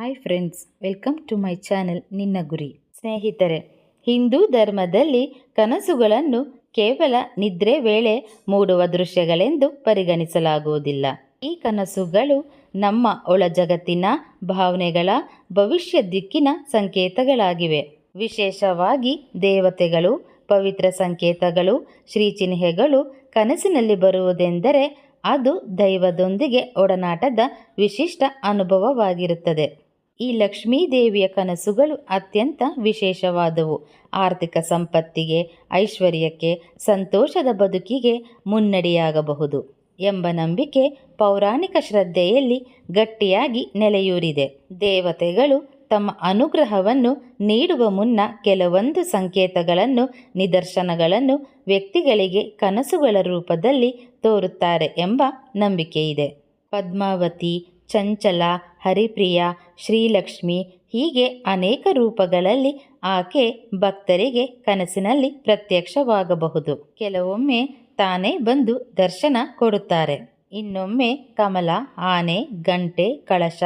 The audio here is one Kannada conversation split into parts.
Hi friends welcome to my channel ನಿನ್ನ ಗುರಿ ಸ್ನೇಹಿತರೆ, ಹಿಂದೂ ಧರ್ಮದಲ್ಲಿ ಕನಸುಗಳನ್ನು ಕೇವಲ ನಿದ್ರೆ ವೇಳೆ ಮೂಡುವ ದೃಶ್ಯಗಳೆಂದು ಪರಿಗಣಿಸಲಾಗುವುದಿಲ್ಲ. ಈ ಕನಸುಗಳು ನಮ್ಮ ಒಳ ಜಗತ್ತಿನ ಭಾವನೆಗಳ ಭವಿಷ್ಯ ದಿಕ್ಕಿನ ಸಂಕೇತಗಳಾಗಿವೆ. ವಿಶೇಷವಾಗಿ ದೇವತೆಗಳು, ಪವಿತ್ರ ಸಂಕೇತಗಳು, ಶ್ರೀಚಿಹ್ನೆಗಳು ಕನಸಿನಲ್ಲಿ ಬರುವುದೆಂದರೆ ಅದು ದೈವದೊಂದಿಗೆ ಒಡನಾಟದ ವಿಶಿಷ್ಟ ಅನುಭವವಾಗಿರುತ್ತದೆ. ಈ ಲಕ್ಷ್ಮೀ ದೇವಿಯ ಕನಸುಗಳು ಅತ್ಯಂತ ವಿಶೇಷವಾದವು. ಆರ್ಥಿಕ ಸಂಪತ್ತಿಗೆ, ಐಶ್ವರ್ಯಕ್ಕೆ, ಸಂತೋಷದ ಬದುಕಿಗೆ ಮುನ್ನಡೆಯಾಗಬಹುದು ಎಂಬ ನಂಬಿಕೆ ಪೌರಾಣಿಕ ಶ್ರದ್ಧೆಯಲ್ಲಿ ಗಟ್ಟಿಯಾಗಿ ನೆಲೆಯೂರಿದೆ. ದೇವತೆಗಳು ತಮ್ಮ ಅನುಗ್ರಹವನ್ನು ನೀಡುವ ಮುನ್ನ ಕೆಲವೊಂದು ಸಂಕೇತಗಳನ್ನು, ನಿದರ್ಶನಗಳನ್ನು ವ್ಯಕ್ತಿಗಳಿಗೆ ಕನಸುಗಳ ರೂಪದಲ್ಲಿ ತೋರುತ್ತಾರೆ ಎಂಬ ನಂಬಿಕೆಯಿದೆ. ಪದ್ಮಾವತಿ ಚಂಚಲ, ಹರಿಪ್ರಿಯ, ಶ್ರೀಲಕ್ಷ್ಮಿ ಹೀಗೆ ಅನೇಕ ರೂಪಗಳಲ್ಲಿ ಆಕೆ ಭಕ್ತರಿಗೆ ಕನಸಿನಲ್ಲಿ ಪ್ರತ್ಯಕ್ಷವಾಗಬಹುದು. ಕೆಲವೊಮ್ಮೆ ತಾನೇ ಬಂದು ದರ್ಶನ ಕೊಡುತ್ತಾರೆ. ಇನ್ನೊಮ್ಮೆ ಕಮಲ, ಆನೆ, ಗಂಟೆ, ಕಳಶ,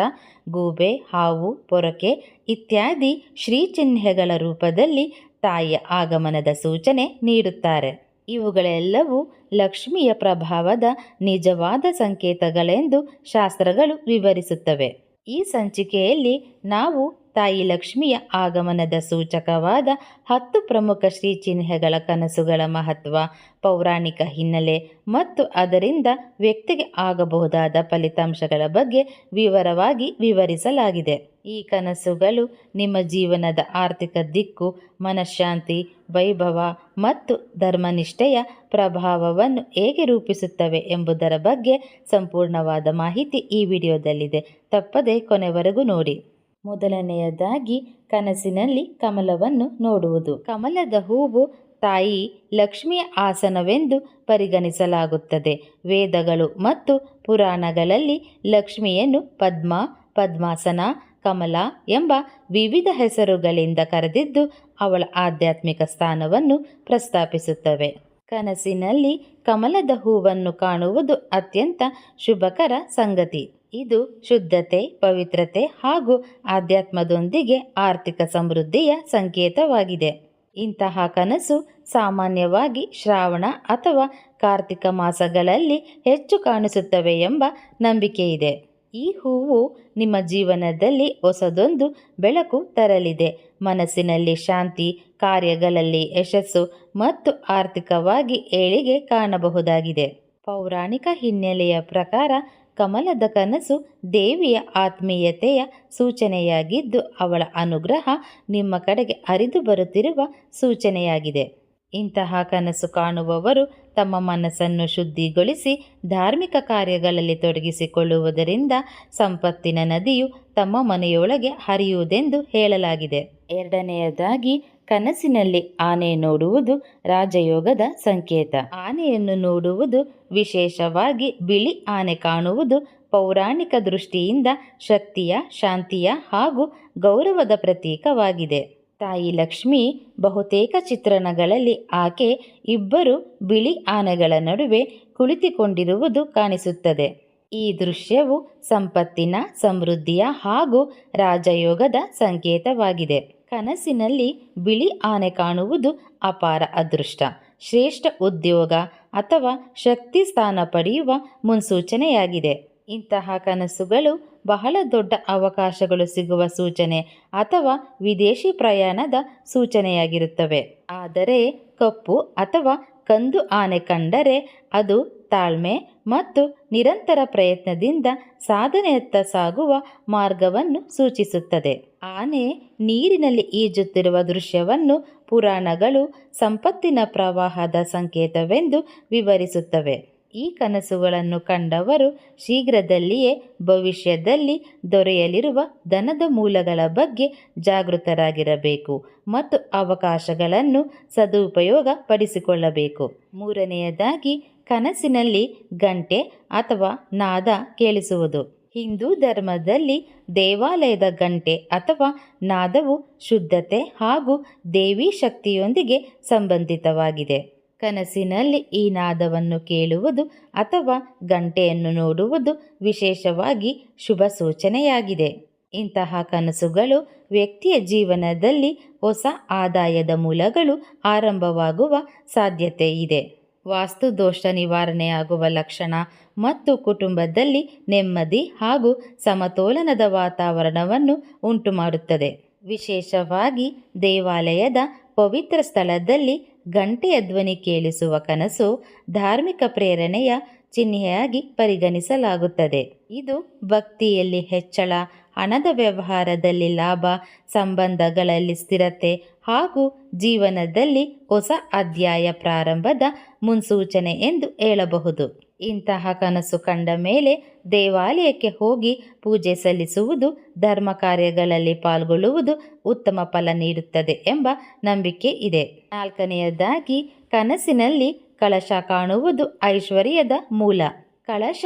ಗೂಬೆ, ಹಾವು, ಪೊರಕೆ ಇತ್ಯಾದಿ ಶ್ರೀಚಿಹ್ನೆಗಳ ರೂಪದಲ್ಲಿ ತಾಯಿಯ ಆಗಮನದ ಸೂಚನೆ ನೀಡುತ್ತಾರೆ. ಇವುಗಳೆಲ್ಲವೂ ಲಕ್ಷ್ಮಿಯ ಪ್ರಭಾವದ ನಿಜವಾದ ಸಂಕೇತಗಳೆಂದು ಶಾಸ್ತ್ರಗಳು ವಿವರಿಸುತ್ತವೆ. ಈ ಸಂಚಿಕೆಯಲ್ಲಿ ನಾವು ತಾಯಿ ಲಕ್ಷ್ಮಿಯ ಆಗಮನದ ಸೂಚಕವಾದ ಹತ್ತು ಪ್ರಮುಖ ಶ್ರೀ ಚಿಹ್ನೆಗಳ ಕನಸುಗಳ ಮಹತ್ವ, ಪೌರಾಣಿಕ ಹಿನ್ನೆಲೆ ಮತ್ತು ಅದರಿಂದ ವ್ಯಕ್ತಿಗೆ ಆಗಬಹುದಾದ ಫಲಿತಾಂಶಗಳ ಬಗ್ಗೆ ವಿವರವಾಗಿ ವಿವರಿಸಲಾಗಿದೆ. ಈ ಕನಸುಗಳು ನಿಮ್ಮ ಜೀವನದ ಆರ್ಥಿಕ ದಿಕ್ಕು, ಮನಃಶಾಂತಿ, ವೈಭವ ಮತ್ತು ಧರ್ಮನಿಷ್ಠೆಯ ಪ್ರಭಾವವನ್ನು ಹೇಗೆ ರೂಪಿಸುತ್ತವೆ ಎಂಬುದರ ಬಗ್ಗೆ ಸಂಪೂರ್ಣವಾದ ಮಾಹಿತಿ ಈ ವಿಡಿಯೋದಲ್ಲಿದೆ. ತಪ್ಪದೆ ಕೊನೆವರೆಗೂ ನೋಡಿ. ಮೊದಲನೆಯದಾಗಿ ಕನಸಿನಲ್ಲಿ ಕಮಲವನ್ನು ನೋಡುವುದು. ಕಮಲದ ಹೂವು ತಾಯಿ ಲಕ್ಷ್ಮಿಯ ಆಸನವೆಂದು ಪರಿಗಣಿಸಲಾಗುತ್ತದೆ. ವೇದಗಳು ಮತ್ತು ಪುರಾಣಗಳಲ್ಲಿ ಲಕ್ಷ್ಮಿಯನ್ನು ಪದ್ಮ, ಪದ್ಮಾಸನ, ಕಮಲ ಎಂಬ ವಿವಿಧ ಹೆಸರುಗಳಿಂದ ಕರೆದಿದ್ದು ಅವಳ ಆಧ್ಯಾತ್ಮಿಕ ಸ್ಥಾನವನ್ನು ಪ್ರಸ್ತಾಪಿಸುತ್ತವೆ. ಕನಸಿನಲ್ಲಿ ಕಮಲದ ಹೂವನ್ನು ಕಾಣುವುದು ಅತ್ಯಂತ ಶುಭಕರ ಸಂಗತಿ. ಇದು ಶುದ್ಧತೆ, ಪವಿತ್ರತೆ ಹಾಗೂ ಆಧ್ಯಾತ್ಮದೊಂದಿಗೆ ಆರ್ಥಿಕ ಸಮೃದ್ಧಿಯ ಸಂಕೇತವಾಗಿದೆ. ಇಂತಹ ಕನಸು ಸಾಮಾನ್ಯವಾಗಿ ಶ್ರಾವಣ ಅಥವಾ ಕಾರ್ತಿಕ ಮಾಸಗಳಲ್ಲಿ ಹೆಚ್ಚು ಕಾಣಿಸುತ್ತವೆ ಎಂಬ ನಂಬಿಕೆಯಿದೆ ಈ ಹೂವು ನಿಮ್ಮ ಜೀವನದಲ್ಲಿ ಹೊಸದೊಂದು ಬೆಳಕು ತರಲಿದೆ. ಮನಸ್ಸಿನಲ್ಲಿ ಶಾಂತಿ, ಕಾರ್ಯಗಳಲ್ಲಿ ಯಶಸ್ಸು ಮತ್ತು ಆರ್ಥಿಕವಾಗಿ ಏಳಿಗೆ ಕಾಣಬಹುದಾಗಿದೆ. ಪೌರಾಣಿಕ ಹಿನ್ನೆಲೆಯ ಪ್ರಕಾರ ಕಮಲದ ಕನಸು ದೇವಿಯ ಆತ್ಮೀಯತೆಯ ಸೂಚನೆಯಾಗಿದ್ದು ಅವಳ ಅನುಗ್ರಹ ನಿಮ್ಮ ಕಡೆಗೆ ಹರಿದು ಬರುತ್ತಿರುವ ಸೂಚನೆಯಾಗಿದೆ. ಇಂತಹ ಕನಸು ಕಾಣುವವರು ತಮ್ಮ ಮನಸ್ಸನ್ನು ಶುದ್ಧಿಗೊಳಿಸಿ ಧಾರ್ಮಿಕ ಕಾರ್ಯಗಳಲ್ಲಿ ತೊಡಗಿಸಿಕೊಳ್ಳುವುದರಿಂದ ಸಂಪತ್ತಿನ ನದಿಯು ತಮ್ಮ ಮನೆಯೊಳಗೆ ಹರಿಯುವುದೆಂದು ಹೇಳಲಾಗಿದೆ. ಎರಡನೆಯದಾಗಿ ಕನಸಿನಲ್ಲಿ ಆನೆ ನೋಡುವುದು ರಾಜಯೋಗದ ಸಂಕೇತ. ಆನೆಯನ್ನು ನೋಡುವುದು ವಿಶೇಷವಾಗಿ ಬಿಳಿ ಆನೆ ಕಾಣುವುದು ಪೌರಾಣಿಕ ದೃಷ್ಟಿಯಿಂದ ಶಕ್ತಿಯ, ಶಾಂತಿಯ ಹಾಗೂ ಗೌರವದ ಪ್ರತೀಕವಾಗಿದೆ. ತಾಯಿ ಲಕ್ಷ್ಮಿ ಬಹುತೇಕ ಚಿತ್ರಣಗಳಲ್ಲಿ ಆಕೆ ಇಬ್ಬರು ಬಿಳಿ ಆನೆಗಳ ನಡುವೆ ಕುಳಿತುಕೊಂಡಿರುವುದು ಕಾಣಿಸುತ್ತದೆ. ಈ ದೃಶ್ಯವು ಸಂಪತ್ತಿನ, ಸಮೃದ್ಧಿಯ ಹಾಗೂ ರಾಜಯೋಗದ ಸಂಕೇತವಾಗಿದೆ. ಕನಸಿನಲ್ಲಿ ಬಿಳಿ ಆನೆ ಕಾಣುವುದು ಅಪಾರ ಅದೃಷ್ಟ. ಶ್ರೇಷ್ಠ ಉದ್ಯೋಗ ಅಥವಾ ಶಕ್ತಿ ಸ್ಥಾನ ಪಡೆಯುವ ಮುನ್ಸೂಚನೆಯಾಗಿದೆ. ಇಂತಹ ಕನಸುಗಳು ಬಹಳ ದೊಡ್ಡ ಅವಕಾಶಗಳು ಸಿಗುವ ಸೂಚನೆ ಅಥವಾ ವಿದೇಶಿ ಪ್ರಯಾಣದ ಸೂಚನೆಯಾಗಿರುತ್ತವೆ. ಆದರೆ ಕಪ್ಪು ಅಥವಾ ಕಂದು ಆನೆ ಕಂಡರೆ ಅದು ತಾಳ್ಮೆ ಮತ್ತು ನಿರಂತರ ಪ್ರಯತ್ನದಿಂದ ಸಾಧನೆಯತ್ತ ಸಾಗುವ ಮಾರ್ಗವನ್ನು ಸೂಚಿಸುತ್ತದೆ. ಆನೆ ನೀರಿನಲ್ಲಿ ಈಜುತ್ತಿರುವ ದೃಶ್ಯವನ್ನು ಪುರಾಣಗಳು ಸಂಪತ್ತಿನ ಪ್ರವಾಹದ ಸಂಕೇತವೆಂದು ವಿವರಿಸುತ್ತವೆ. ಈ ಕನಸುಗಳನ್ನು ಕಂಡವರು ಶೀಘ್ರದಲ್ಲಿಯೇ ಭವಿಷ್ಯದಲ್ಲಿ ದೊರೆಯಲಿರುವ ಧನದ ಮೂಲಗಳ ಬಗ್ಗೆ ಜಾಗೃತರಾಗಿರಬೇಕು ಮತ್ತು ಅವಕಾಶಗಳನ್ನು ಸದುಪಯೋಗ ಪಡಿಸಿಕೊಳ್ಳಬೇಕು ಮೂರನೆಯದಾಗಿ ಕನಸಿನಲ್ಲಿ ಗಂಟೆ ಅಥವಾ ನಾದ ಕೇಳಿಸುವುದು. ಹಿಂದೂ ಧರ್ಮದಲ್ಲಿ ದೇವಾಲಯದ ಗಂಟೆ ಅಥವಾ ನಾದವು ಶುದ್ಧತೆ ಹಾಗೂ ದೇವಿ ಶಕ್ತಿಯೊಂದಿಗೆ ಸಂಬಂಧಿತವಾಗಿದೆ. ಕನಸಿನಲ್ಲಿ ಈ ನಾದವನ್ನು ಕೇಳುವುದು ಅಥವಾ ಗಂಟೆಯನ್ನು ನೋಡುವುದು ವಿಶೇಷವಾಗಿ ಶುಭ ಸೂಚನೆಯಾಗಿದೆ. ಇಂತಹ ಕನಸುಗಳು ವ್ಯಕ್ತಿಯ ಜೀವನದಲ್ಲಿ ಹೊಸ ಆದಾಯದ ಮೂಲಗಳು ಆರಂಭವಾಗುವ ಸಾಧ್ಯತೆ ಇದೆ. ವಾಸ್ತು ದೋಷ ನಿವಾರಣೆಯಾಗುವ ಲಕ್ಷಣ ಮತ್ತು ಕುಟುಂಬದಲ್ಲಿ ನೆಮ್ಮದಿ ಹಾಗೂ ಸಮತೋಲನದ ವಾತಾವರಣವನ್ನು ಉಂಟುಮಾಡುತ್ತದೆ. ವಿಶೇಷವಾಗಿ ದೇವಾಲಯದ ಪವಿತ್ರ ಸ್ಥಳದಲ್ಲಿ ಗಂಟೆಯ ಧ್ವನಿ ಕೇಳಿಸುವ ಕನಸು ಧಾರ್ಮಿಕ ಪ್ರೇರಣೆಯ ಚಿಹ್ನೆಯಾಗಿ ಪರಿಗಣಿಸಲಾಗುತ್ತದೆ. ಇದು ಭಕ್ತಿಯಲ್ಲಿ ಹೆಚ್ಚಳ ಹಣದ ವ್ಯವಹಾರದಲ್ಲಿ ಲಾಭ, ಸಂಬಂಧಗಳಲ್ಲಿ ಸ್ಥಿರತೆ ಹಾಗೂ ಜೀವನದಲ್ಲಿ ಹೊಸ ಅಧ್ಯಾಯ ಪ್ರಾರಂಭದ ಮುನ್ಸೂಚನೆ ಎಂದು ಹೇಳಬಹುದು. ಇಂತಹ ಕನಸು ಕಂಡ ಮೇಲೆ ದೇವಾಲಯಕ್ಕೆ ಹೋಗಿ ಪೂಜೆ ಸಲ್ಲಿಸುವುದು, ಧರ್ಮ ಕಾರ್ಯಗಳಲ್ಲಿ ಪಾಲ್ಗೊಳ್ಳುವುದು ಉತ್ತಮ ಫಲ ನೀಡುತ್ತದೆ ಎಂಬ ನಂಬಿಕೆ ಇದೆ. ನಾಲ್ಕನೆಯದಾಗಿ, ಕನಸಿನಲ್ಲಿ ಕಳಶ ಕಾಣುವುದು ಐಶ್ವರ್ಯದ ಮೂಲ. ಕಳಶ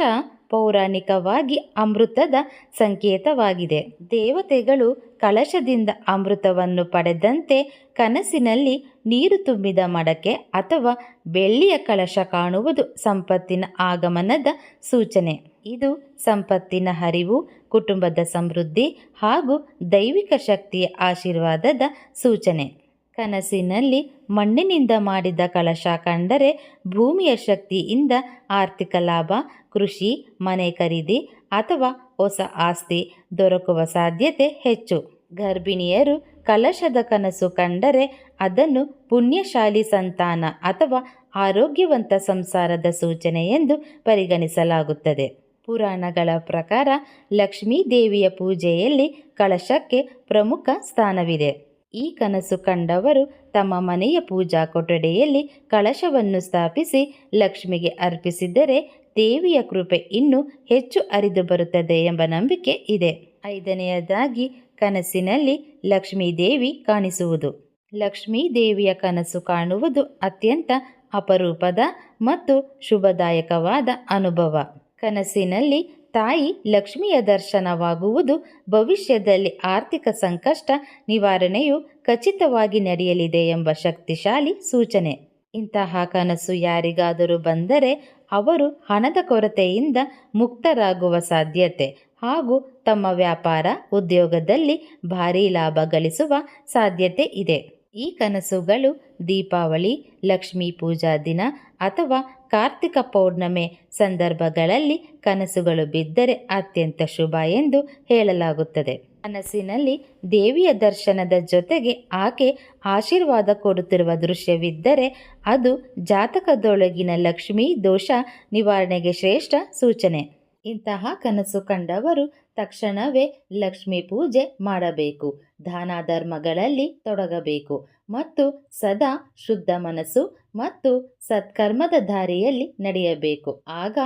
ಪೌರಾಣಿಕವಾಗಿ ಅಮೃತದ ಸಂಕೇತವಾಗಿದೆ. ದೇವತೆಗಳು ಕಳಶದಿಂದ ಅಮೃತವನ್ನು ಪಡೆದಂತೆ ಕನಸಿನಲ್ಲಿ ನೀರು ತುಂಬಿದ ಮಡಕೆ ಅಥವಾ ಬೆಳ್ಳಿಯ ಕಳಶ ಕಾಣುವುದು ಸಂಪತ್ತಿನ ಆಗಮನದ ಸೂಚನೆ. ಇದು ಸಂಪತ್ತಿನ ಹರಿವು, ಕುಟುಂಬದ ಸಮೃದ್ಧಿ ಹಾಗೂ ದೈವಿಕ ಶಕ್ತಿಯ ಆಶೀರ್ವಾದದ ಸೂಚನೆ. ಕನಸಿನಲ್ಲಿ ಮಣ್ಣಿನಿಂದ ಮಾಡಿದ ಕಳಶ ಕಂಡರೆ ಭೂಮಿಯ ಶಕ್ತಿಯಿಂದ ಆರ್ಥಿಕ ಲಾಭ, ಕೃಷಿ, ಮನೆ ಖರೀದಿ ಅಥವಾ ಹೊಸ ಆಸ್ತಿ ದೊರಕುವ ಸಾಧ್ಯತೆ ಹೆಚ್ಚು. ಗರ್ಭಿಣಿಯರು ಕಲಶದ ಕನಸು ಕಂಡರೆ ಅದನ್ನು ಪುಣ್ಯಶಾಲಿ ಸಂತಾನ ಅಥವಾ ಆರೋಗ್ಯವಂತ ಸಂಸಾರದ ಸೂಚನೆ ಎಂದು ಪರಿಗಣಿಸಲಾಗುತ್ತದೆ. ಪುರಾಣಗಳ ಪ್ರಕಾರ ಲಕ್ಷ್ಮೀ ದೇವಿಯ ಪೂಜೆಯಲ್ಲಿ ಕಳಶಕ್ಕೆ ಪ್ರಮುಖ ಸ್ಥಾನವಿದೆ. ಈ ಕನಸು ಕಂಡವರು ತಮ್ಮ ಮನೆಯ ಪೂಜಾ ಕೊಠಡಿಯಲ್ಲಿ ಕಳಶವನ್ನು ಸ್ಥಾಪಿಸಿ ಲಕ್ಷ್ಮಿಗೆ ಅರ್ಪಿಸಿದರೆ ದೇವಿಯ ಕೃಪೆ ಇನ್ನೂ ಹೆಚ್ಚು ಅರಿದು ಬರುತ್ತದೆ ಎಂಬ ನಂಬಿಕೆ ಇದೆ. ಐದನೆಯದಾಗಿ, ಕನಸಿನಲ್ಲಿ ಲಕ್ಷ್ಮೀ ದೇವಿ ಕಾಣಿಸುವುದು. ಲಕ್ಷ್ಮೀ ದೇವಿಯ ಕನಸು ಕಾಣುವುದು ಅತ್ಯಂತ ಅಪರೂಪದ ಮತ್ತು ಶುಭದಾಯಕವಾದ ಅನುಭವ. ಕನಸಿನಲ್ಲಿ ತಾಯಿ ಲಕ್ಷ್ಮಿಯ ದರ್ಶನವಾಗುವುದು ಭವಿಷ್ಯದಲ್ಲಿ ಆರ್ಥಿಕ ಸಂಕಷ್ಟ ನಿವಾರಣೆಯು ಖಚಿತವಾಗಿ ನಡೆಯಲಿದೆ ಎಂಬ ಶಕ್ತಿಶಾಲಿ ಸೂಚನೆ. ಇಂತಹ ಕನಸು ಯಾರಿಗಾದರೂ ಬಂದರೆ ಅವರು ಹಣದ ಕೊರತೆಯಿಂದ ಮುಕ್ತರಾಗುವ ಸಾಧ್ಯತೆ ಹಾಗೂ ತಮ್ಮ ವ್ಯಾಪಾರ ಉದ್ಯೋಗದಲ್ಲಿ ಭಾರೀ ಲಾಭ ಗಳಿಸುವ ಸಾಧ್ಯತೆ ಇದೆ. ಈ ಕನಸುಗಳು ದೀಪಾವಳಿ, ಲಕ್ಷ್ಮೀ ಪೂಜಾ ದಿನ ಅಥವಾ ಕಾರ್ತಿಕ ಪೌರ್ಣಮೆ ಸಂದರ್ಭಗಳಲ್ಲಿ ಕನಸುಗಳು ಬಿದ್ದರೆ ಅತ್ಯಂತ ಶುಭ ಎಂದು ಹೇಳಲಾಗುತ್ತದೆ. ಕನಸಿನಲ್ಲಿ ದೇವಿಯ ದರ್ಶನದ ಜೊತೆಗೆ ಆಕೆ ಆಶೀರ್ವಾದ ಕೊಡುತ್ತಿರುವ ದೃಶ್ಯವಿದ್ದರೆ ಅದು ಜಾತಕದೊಳಗಿನ ಲಕ್ಷ್ಮೀ ದೋಷ ನಿವಾರಣೆಗೆ ಶ್ರೇಷ್ಠ ಸೂಚನೆ. ಇಂತಹ ಕನಸು ಕಂಡವರು ತಕ್ಷಣವೇ ಲಕ್ಷ್ಮೀ ಪೂಜೆ ಮಾಡಬೇಕು ದಾನ ಧರ್ಮಗಳಲ್ಲಿ ತೊಡಗಬೇಕು ಮತ್ತು ಸದಾ ಶುದ್ಧ ಮನಸ್ಸು ಮತ್ತು ಸತ್ಕರ್ಮದ ದಾರಿಯಲ್ಲಿ ನಡೆಯಬೇಕು. ಆಗ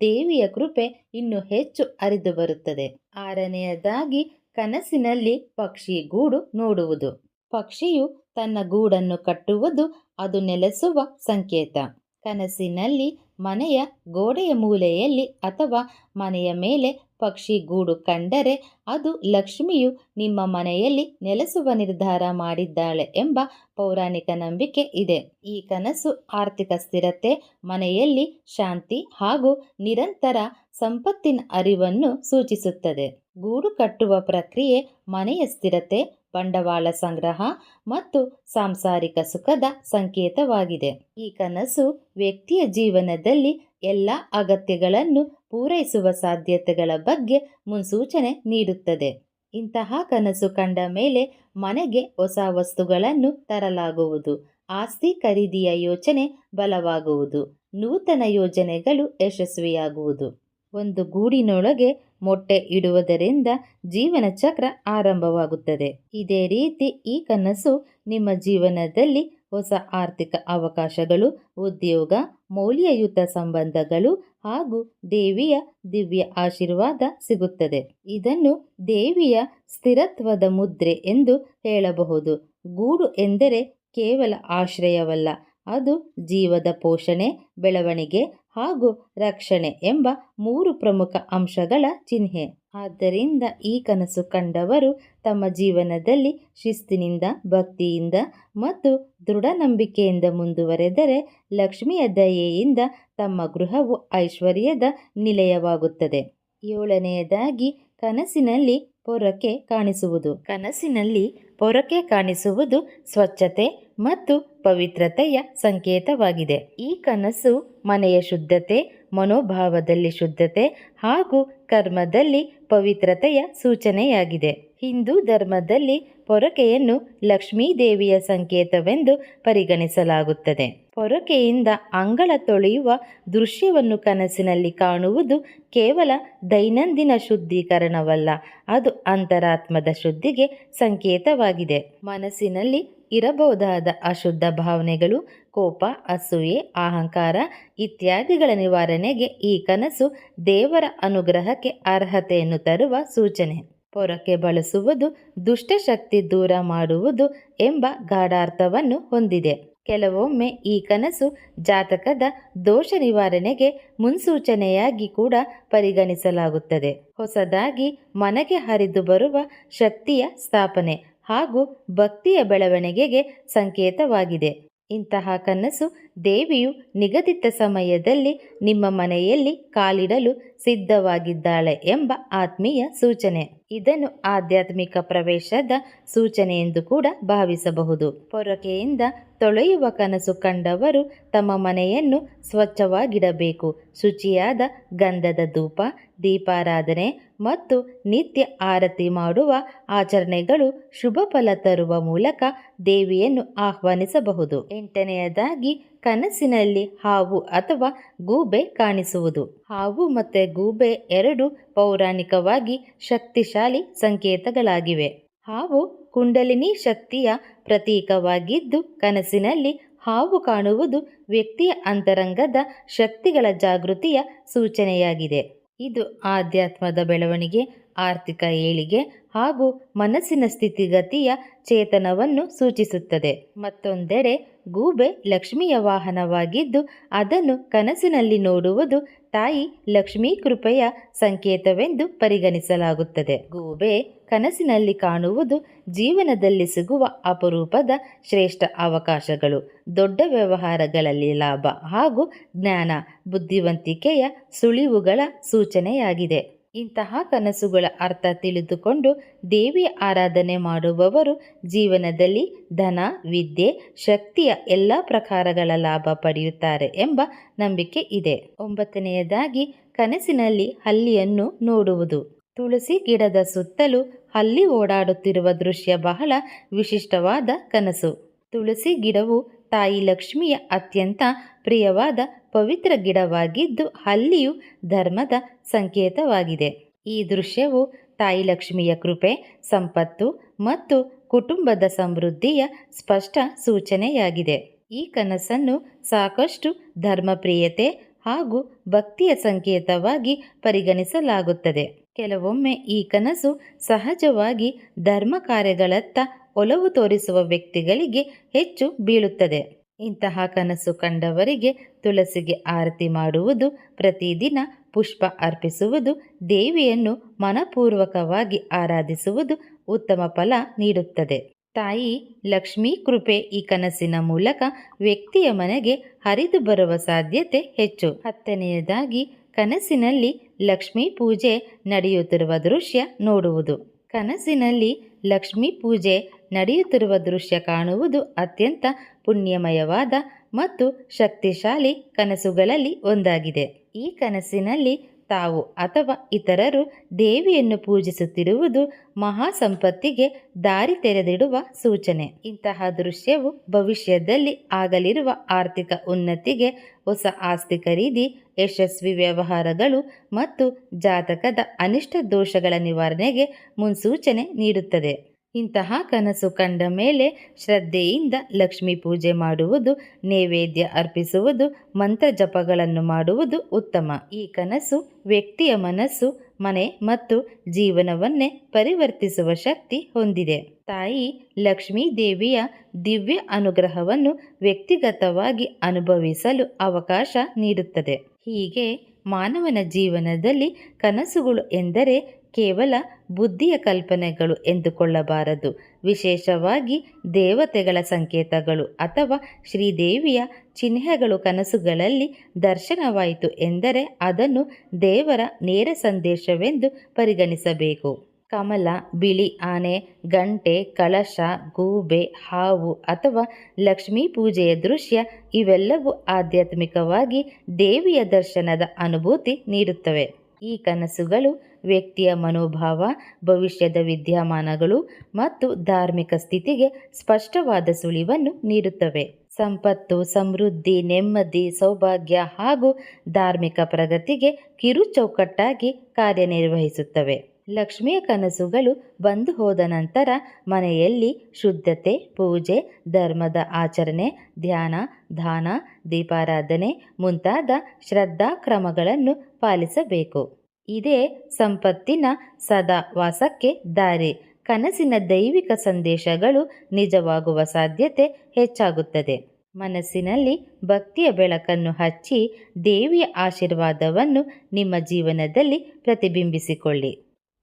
ದೇವಿಯ ಕೃಪೆ ಇನ್ನು ಹೆಚ್ಚು ಅರಿದು ಬರುತ್ತದೆ. ಆರನೆಯದಾಗಿ, ಕನಸಿನಲ್ಲಿ ಪಕ್ಷಿ ಗೂಡು ನೋಡುವುದು. ಪಕ್ಷಿಯು ತನ್ನ ಗೂಡನ್ನು ಕಟ್ಟುವುದು ಅದು ನೆಲೆಸುವ ಸಂಕೇತ. ಕನಸಿನಲ್ಲಿ ಮನೆಯ ಗೋಡೆಯ ಮೂಲೆಯಲ್ಲಿ ಅಥವಾ ಮನೆಯ ಮೇಲೆ ಪಕ್ಷಿ ಗೂಡು ಕಂಡರೆ ಅದು ಲಕ್ಷ್ಮಿಯು ನಿಮ್ಮ ಮನೆಯಲ್ಲಿ ನೆಲೆಸುವ ನಿರ್ಧಾರ ಮಾಡಿದ್ದಾಳೆ ಎಂಬ ಪೌರಾಣಿಕ ನಂಬಿಕೆ ಇದೆ. ಈ ಕನಸು ಆರ್ಥಿಕ ಸ್ಥಿರತೆ, ಮನೆಯಲ್ಲಿ ಶಾಂತಿ ಹಾಗೂ ನಿರಂತರ ಸಂಪತ್ತಿನ ಅರಿವನ್ನು ಸೂಚಿಸುತ್ತದೆ. ಗೂಡು ಕಟ್ಟುವ ಪ್ರಕ್ರಿಯೆ ಮನೆಯ ಸ್ಥಿರತೆ ಬಂಡವಾಳ ಸಂಗ್ರಹ ಮತ್ತು ಸಾಂಸಾರಿಕ ಸುಖದ ಸಂಕೇತವಾಗಿದೆ. ಈ ಕನಸು ವ್ಯಕ್ತಿಯ ಜೀವನದಲ್ಲಿ ಎಲ್ಲ ಅಗತ್ಯಗಳನ್ನು ಪೂರೈಸುವ ಸಾಧ್ಯತೆಗಳ ಬಗ್ಗೆ ಮುನ್ಸೂಚನೆ ನೀಡುತ್ತದೆ. ಇಂತಹ ಕನಸು ಕಂಡ ಮೇಲೆ ಮನೆಗೆ ಹೊಸ ವಸ್ತುಗಳನ್ನು ತರಲಾಗುವುದು. ಆಸ್ತಿ ಖರೀದಿಯ ಯೋಚನೆ ಬಲವಾಗುವುದು. ನೂತನ ಯೋಜನೆಗಳು ಯಶಸ್ವಿಯಾಗುವುದು. ಒಂದು ಗೂಡಿನೊಳಗೆ ಮೊಟ್ಟೆ ಇಡುವುದರಿಂದ ಜೀವನ ಚಕ್ರ ಆರಂಭವಾಗುತ್ತದೆ. ಇದೇ ರೀತಿ ಈ ಕನಸು ನಿಮ್ಮ ಜೀವನದಲ್ಲಿ ಹೊಸ ಆರ್ಥಿಕ ಅವಕಾಶಗಳು, ಉದ್ಯೋಗ, ಮೌಲ್ಯಯುತ ಸಂಬಂಧಗಳು ಹಾಗೂ ದೇವಿಯ ದಿವ್ಯ ಆಶೀರ್ವಾದ ಸಿಗುತ್ತದೆ. ಇದನ್ನು ದೇವಿಯ ಸ್ಥಿರತ್ವದ ಮುದ್ರೆ ಎಂದು ಹೇಳಬಹುದು. ಗೂಡು ಎಂದರೆ ಕೇವಲ ಆಶ್ರಯವಲ್ಲ, ಅದು ಜೀವದ ಪೋಷಣೆ, ಬೆಳವಣಿಗೆ ಹಾಗೂ ರಕ್ಷಣೆ ಎಂಬ ಮೂರು ಪ್ರಮುಖ ಅಂಶಗಳ ಚಿಹ್ನೆ. ಆದ್ದರಿಂದ ಈ ಕನಸು ಕಂಡವರು ತಮ್ಮ ಜೀವನದಲ್ಲಿ ಶಿಸ್ತಿನಿಂದ, ಭಕ್ತಿಯಿಂದ ಮತ್ತು ದೃಢ ನಂಬಿಕೆಯಿಂದ ಮುಂದುವರೆದರೆ ಲಕ್ಷ್ಮಿಯ ದಯೆಯಿಂದ ತಮ್ಮ ಗೃಹವು ಐಶ್ವರ್ಯದ ನಿಲಯವಾಗುತ್ತದೆ. ಏಳನೆಯದಾಗಿ, ಕನಸಿನಲ್ಲಿ ಪೊರಕೆ ಕಾಣಿಸುವುದು. ಕನಸಿನಲ್ಲಿ ಪೊರಕೆ ಕಾಣಿಸುವುದು ಸ್ವಚ್ಛತೆ ಮತ್ತು ಪವಿತ್ರತೆಯ ಸಂಕೇತವಾಗಿದೆ. ಈ ಕನಸು ಮನೆಯ ಶುದ್ಧತೆ, ಮನೋಭಾವದಲ್ಲಿ ಶುದ್ಧತೆ ಹಾಗೂ ಕರ್ಮದಲ್ಲಿ ಪವಿತ್ರತೆಯ ಸೂಚನೆಯಾಗಿದೆ. ಹಿಂದೂ ಧರ್ಮದಲ್ಲಿ ಪೊರಕೆಯನ್ನು ಲಕ್ಷ್ಮೀ ದೇವಿಯ ಸಂಕೇತವೆಂದು ಪರಿಗಣಿಸಲಾಗುತ್ತದೆ. ಪೊರಕೆಯಿಂದ ಅಂಗಳ ತೊಳೆಯುವ ದೃಶ್ಯವನ್ನು ಕನಸಿನಲ್ಲಿ ಕಾಣುವುದು ಕೇವಲ ದೈನಂದಿನ ಶುದ್ಧೀಕರಣವಲ್ಲ, ಅದು ಅಂತರಾತ್ಮದ ಶುದ್ಧಿಗೆ ಸಂಕೇತವಾಗಿದೆ. ಮನಸ್ಸಿನಲ್ಲಿ ಇರಬಹುದಾದ ಅಶುದ್ಧ ಭಾವನೆಗಳು, ಕೋಪ, ಅಸೂಯೆ, ಅಹಂಕಾರ ಇತ್ಯಾದಿಗಳ ನಿವಾರಣೆಗೆ ಈ ಕನಸು ದೇವರ ಅನುಗ್ರಹಕ್ಕೆ ಅರ್ಹತೆಯನ್ನು ತರುವ ಸೂಚನೆ. ಪೊರಕೆ ಬಳಸುವುದು, ದುಷ್ಟಶಕ್ತಿ ದೂರ ಮಾಡುವುದು ಎಂಬ ಗಾಢಾರ್ಥವನ್ನು ಹೊಂದಿದೆ. ಕೆಲವೊಮ್ಮೆ ಈ ಕನಸು ಜಾತಕದ ದೋಷ ನಿವಾರಣೆಗೆ ಮುನ್ಸೂಚನೆಯಾಗಿ ಕೂಡ ಪರಿಗಣಿಸಲಾಗುತ್ತದೆ. ಹೊಸದಾಗಿ ಮನೆಗೆ ಹರಿದು ಬರುವ ಶಕ್ತಿಯ ಸ್ಥಾಪನೆ ಹಾಗೂ ಭಕ್ತಿಯ ಬೆಳವಣಿಗೆಗೆ ಸಂಕೇತವಾಗಿದೆ. ಇಂತಹ ಕನಸು ದೇವಿಯು ನಿಗದಿತ ಸಮಯದಲ್ಲಿ ನಿಮ್ಮ ಮನೆಯಲ್ಲಿ ಕಾಲಿಡಲು ಸಿದ್ಧವಾಗಿದ್ದಾಳೆ ಎಂಬ ಆತ್ಮೀಯ ಸೂಚನೆ. ಇದನ್ನು ಆಧ್ಯಾತ್ಮಿಕ ಪ್ರವೇಶದ ಸೂಚನೆ ಎಂದು ಕೂಡ ಭಾವಿಸಬಹುದು. ಪೊರಕೆಯಿಂದ ತೊಳೆಯುವ ಕನಸು ಕಂಡವರು ತಮ್ಮ ಮನೆಯನ್ನು ಸ್ವಚ್ಛವಾಗಿಡಬೇಕು. ಶುಚಿಯಾದ ಗಂಧದ ಧೂಪ, ದೀಪಾರಾಧನೆ ಮತ್ತು ನಿತ್ಯ ಆರತಿ ಮಾಡುವ ಆಚರಣೆಗಳು ಶುಭ ಫಲ ತರುವ ಮೂಲಕ ದೇವಿಯನ್ನು ಆಹ್ವಾನಿಸಬಹುದು. ಎಂಟನೆಯದಾಗಿ, ಕನಸಿನಲ್ಲಿ ಹಾವು ಅಥವಾ ಗೂಬೆ ಕಾಣಿಸುವುದು. ಹಾವು ಮತ್ತು ಗೂಬೆ ಎರಡು ಪೌರಾಣಿಕವಾಗಿ ಶಕ್ತಿಶಾಲಿ ಸಂಕೇತಗಳಾಗಿವೆ. ಹಾವು ಕುಂಡಲಿನಿ ಶಕ್ತಿಯ ಪ್ರತೀಕವಾಗಿದ್ದು ಕನಸಿನಲ್ಲಿ ಹಾವು ಕಾಣುವುದು ವ್ಯಕ್ತಿಯ ಅಂತರಂಗದ ಶಕ್ತಿಗಳ ಜಾಗೃತಿಯ ಸೂಚನೆಯಾಗಿದೆ. ಇದು ಆಧ್ಯಾತ್ಮದ ಬೆಳವಣಿಗೆ, ಆರ್ಥಿಕ ಏಳಿಗೆ ಹಾಗೂ ಮನಸ್ಸಿನ ಸ್ಥಿತಿಗತಿಯ ಚೇತನವನ್ನು ಸೂಚಿಸುತ್ತದೆ. ಮತ್ತೊಂದೆಡೆ ಗೂಬೆ ಲಕ್ಷ್ಮಿಯ ವಾಹನವಾಗಿದ್ದು ಅದನ್ನು ಕನಸಿನಲ್ಲಿ ನೋಡುವುದು ತಾಯಿ ಲಕ್ಷ್ಮೀ ಕೃಪೆಯ ಸಂಕೇತವೆಂದು ಪರಿಗಣಿಸಲಾಗುತ್ತದೆ. ಗೂಬೆ ಕನಸಿನಲ್ಲಿ ಕಾಣುವುದು ಜೀವನದಲ್ಲಿ ಸಿಗುವ ಅಪರೂಪದ ಶ್ರೇಷ್ಠ ಅವಕಾಶಗಳು. ದೊಡ್ಡ ವ್ಯವಹಾರಗಳಲ್ಲಿ ಲಾಭ ಹಾಗೂ ಜ್ಞಾನ, ಬುದ್ಧಿವಂತಿಕೆಯ ಸುಳಿವುಗಳ ಸೂಚನೆಯಾಗಿದೆ. ಇಂತಹ ಕನಸುಗಳ ಅರ್ಥ ತಿಳಿದುಕೊಂಡು ದೇವಿ ಆರಾಧನೆ ಮಾಡುವವರು ಜೀವನದಲ್ಲಿ ಧನ, ವಿದ್ಯೆ, ಶಕ್ತಿಯ ಎಲ್ಲ ಪ್ರಕಾರಗಳ ಲಾಭ ಪಡೆಯುತ್ತಾರೆ ಎಂಬ ನಂಬಿಕೆ ಇದೆ. ಒಂಬತ್ತನೆಯದಾಗಿ, ಕನಸಿನಲ್ಲಿ ಹಲ್ಲಿಯನ್ನು ನೋಡುವುದು. ತುಳಸಿ ಗಿಡದ ಸುತ್ತಲೂ ಹಲ್ಲಿ ಓಡಾಡುತ್ತಿರುವ ದೃಶ್ಯ ಬಹಳ ವಿಶಿಷ್ಟವಾದ ಕನಸು. ತುಳಸಿ ಗಿಡವು ತಾಯಿ ಲಕ್ಷ್ಮಿಯ ಅತ್ಯಂತ ಪ್ರಿಯವಾದ ಪವಿತ್ರ ಗಿಡವಾಗಿದ್ದು ಅಲ್ಲಿಯೂ ಧರ್ಮದ ಸಂಕೇತವಾಗಿದೆ. ಈ ದೃಶ್ಯವು ತಾಯಿ ಲಕ್ಷ್ಮಿಯ ಕೃಪೆ, ಸಂಪತ್ತು ಮತ್ತು ಕುಟುಂಬದ ಸಮೃದ್ಧಿಯ ಸ್ಪಷ್ಟ ಸೂಚನೆಯಾಗಿದೆ. ಈ ಕನಸನ್ನು ಸಾಕಷ್ಟು ಧರ್ಮಪ್ರಿಯತೆ ಹಾಗೂ ಭಕ್ತಿಯ ಸಂಕೇತವಾಗಿ ಪರಿಗಣಿಸಲಾಗುತ್ತದೆ. ಕೆಲವೊಮ್ಮೆ ಈ ಕನಸು ಸಹಜವಾಗಿ ಧರ್ಮ ಕಾರ್ಯಗಳತ್ತ ಒಲವು ತೋರಿಸುವ ವ್ಯಕ್ತಿಗಳಿಗೆ ಹೆಚ್ಚು ಬೀಳುತ್ತದೆ. ಇಂತಹ ಕನಸು ಕಂಡವರಿಗೆ ತುಳಸಿಗೆ ಆರತಿ ಮಾಡುವುದು, ಪ್ರತಿದಿನ ಪುಷ್ಪ ಅರ್ಪಿಸುವುದು, ದೇವಿಯನ್ನು ಮನಪೂರ್ವಕವಾಗಿ ಆರಾಧಿಸುವುದು ಉತ್ತಮ ಫಲ ನೀಡುತ್ತದೆ. ತಾಯಿ, ಲಕ್ಷ್ಮೀ ಕೃಪೆ ಈ ಕನಸಿನ ಮೂಲಕ ವ್ಯಕ್ತಿಯ ಮನೆಗೆ ಹರಿದು ಬರುವ ಸಾಧ್ಯತೆ ಹೆಚ್ಚು. ಹತ್ತನೆಯದಾಗಿ, ಕನಸಿನಲ್ಲಿ ಲಕ್ಷ್ಮೀ ಪೂಜೆ ನಡೆಯುತ್ತಿರುವ ದೃಶ್ಯ ನೋಡುವುದು. ಕನಸಿನಲ್ಲಿ ಲಕ್ಷ್ಮೀ ಪೂಜೆ ನಡೆಯುತ್ತಿರುವ ದೃಶ್ಯ ಕಾಣುವುದು ಅತ್ಯಂತ ಪುಣ್ಯಮಯವಾದ ಮತ್ತು ಶಕ್ತಿಶಾಲಿ ಕನಸುಗಳಲ್ಲಿ ಒಂದಾಗಿದೆ. ಈ ಕನಸಿನಲ್ಲಿ ತಾವು ಅಥವಾ ಇತರರು ದೇವಿಯನ್ನು ಪೂಜಿಸುತ್ತಿರುವುದು ಮಹಾ ಸಂಪತ್ತಿಗೆ ದಾರಿ ತೆರೆದಿಡುವ ಸೂಚನೆ. ಇಂತಹ ದೃಶ್ಯವು ಭವಿಷ್ಯದಲ್ಲಿ ಆಗಲಿರುವ ಆರ್ಥಿಕ ಉನ್ನತಿಗೆ ಹೊಸ ಆಸ್ತಿ ಖರೀದಿ, ಯಶಸ್ವಿ ವ್ಯವಹಾರಗಳು ಮತ್ತು ಜಾತಕದ ಅನಿಷ್ಟ ದೋಷಗಳ ನಿವಾರಣೆಗೆ ಮುನ್ಸೂಚನೆ ನೀಡುತ್ತದೆ. ಇಂತಹ ಕನಸು ಕಂಡ ಮೇಲೆ ಶ್ರದ್ಧೆಯಿಂದ ಲಕ್ಷ್ಮೀ ಪೂಜೆ ಮಾಡುವುದು, ನೈವೇದ್ಯ ಅರ್ಪಿಸುವುದು, ಮಂತ್ರ ಜಪಗಳನ್ನು ಮಾಡುವುದು ಉತ್ತಮ. ಈ ಕನಸು ವ್ಯಕ್ತಿಯ ಮನಸ್ಸು, ಮನೆ ಮತ್ತು ಜೀವನವನ್ನೇ ಪರಿವರ್ತಿಸುವ ಶಕ್ತಿ ಹೊಂದಿದೆ. ತಾಯಿ ಲಕ್ಷ್ಮೀ ದೇವಿಯ ದಿವ್ಯ ಅನುಗ್ರಹವನ್ನು ವ್ಯಕ್ತಿಗತವಾಗಿ ಅನುಭವಿಸಲು ಅವಕಾಶ ನೀಡುತ್ತದೆ. ಹೀಗೆ ಮಾನವನ ಜೀವನದಲ್ಲಿ ಕನಸುಗಳು ಎಂದರೆ ಕೇವಲ ಬುದ್ಧಿಯ ಕಲ್ಪನೆಗಳು ಎಂದುಕೊಳ್ಳಬಾರದು. ವಿಶೇಷವಾಗಿ ದೇವತೆಗಳ ಸಂಕೇತಗಳು ಅಥವಾ ಶ್ರೀದೇವಿಯ ಚಿಹ್ನೆಗಳು ಕನಸುಗಳಲ್ಲಿ ದರ್ಶನವಾಯಿತು ಎಂದರೆ ಅದನ್ನು ದೇವರ ನೇರ ಸಂದೇಶವೆಂದು ಪರಿಗಣಿಸಬೇಕು. ಕಮಲ, ಬಿಳಿ ಆನೆ, ಗಂಟೆ ಕಳಶ ಗೂಬೆ, ಹಾವು ಅಥವಾ ಲಕ್ಷ್ಮೀ ಪೂಜೆಯ ದೃಶ್ಯ ಇವೆಲ್ಲವೂ ಆಧ್ಯಾತ್ಮಿಕವಾಗಿ ದೇವಿಯ ದರ್ಶನದ ಅನುಭೂತಿ ನೀಡುತ್ತವೆ. ಈ ಕನಸುಗಳು ವ್ಯಕ್ತಿಯ ಮನೋಭಾವ, ಭವಿಷ್ಯದ ವಿದ್ಯಮಾನಗಳು ಮತ್ತು ಧಾರ್ಮಿಕ ಸ್ಥಿತಿಗೆ ಸ್ಪಷ್ಟವಾದ ಸುಳಿವನ್ನು ನೀಡುತ್ತವೆ. ಸಂಪತ್ತು, ಸಮೃದ್ಧಿ, ನೆಮ್ಮದಿ, ಸೌಭಾಗ್ಯ ಹಾಗೂ ಧಾರ್ಮಿಕ ಪ್ರಗತಿಗೆ ಕಿರು ಚೌಕಟ್ಟಾಗಿ ಕಾರ್ಯನಿರ್ವಹಿಸುತ್ತವೆ. ಲಕ್ಷ್ಮಿಯ ಕನಸುಗಳು ಬಂದು ಹೋದ ನಂತರ ಮನೆಯಲ್ಲಿ ಶುದ್ಧತೆ, ಪೂಜೆ, ಧರ್ಮದ ಆಚರಣೆ, ಧ್ಯಾನ, ದಾನ, ದೀಪಾರಾಧನೆ ಮುಂತಾದ ಶ್ರದ್ಧಾ ಕ್ರಮಗಳನ್ನು ಪಾಲಿಸಬೇಕು. ಇದೇ ಸಂಪತ್ತಿನ ಸದಾ ವಾಸಕ್ಕೆ ದಾರಿ. ಕನಸಿನ ದೈವಿಕ ಸಂದೇಶಗಳು ನಿಜವಾಗುವ ಸಾಧ್ಯತೆ ಹೆಚ್ಚಾಗುತ್ತದೆ. ಮನಸ್ಸಿನಲ್ಲಿ ಭಕ್ತಿಯ ಬೆಳಕನ್ನು ಹಚ್ಚಿ ದೇವಿಯ ಆಶೀರ್ವಾದವನ್ನು ನಿಮ್ಮ ಜೀವನದಲ್ಲಿ ಪ್ರತಿಬಿಂಬಿಸಿಕೊಳ್ಳಿ.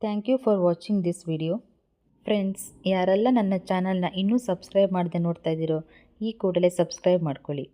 Thank you for watching this video. Friends, ಯಾರೆಲ್ಲ ನನ್ನ ಚಾನಲ್ನ ಇನ್ನೂ ಸಬ್ಸ್ಕ್ರೈಬ್ ಮಾಡದೆ ನೋಡ್ತಾ ಇದ್ದೀರೋ, ಈ ಕೂಡಲೇ ಸಬ್ಸ್ಕ್ರೈಬ್ ಮಾಡ್ಕೊಳ್ಳಿ.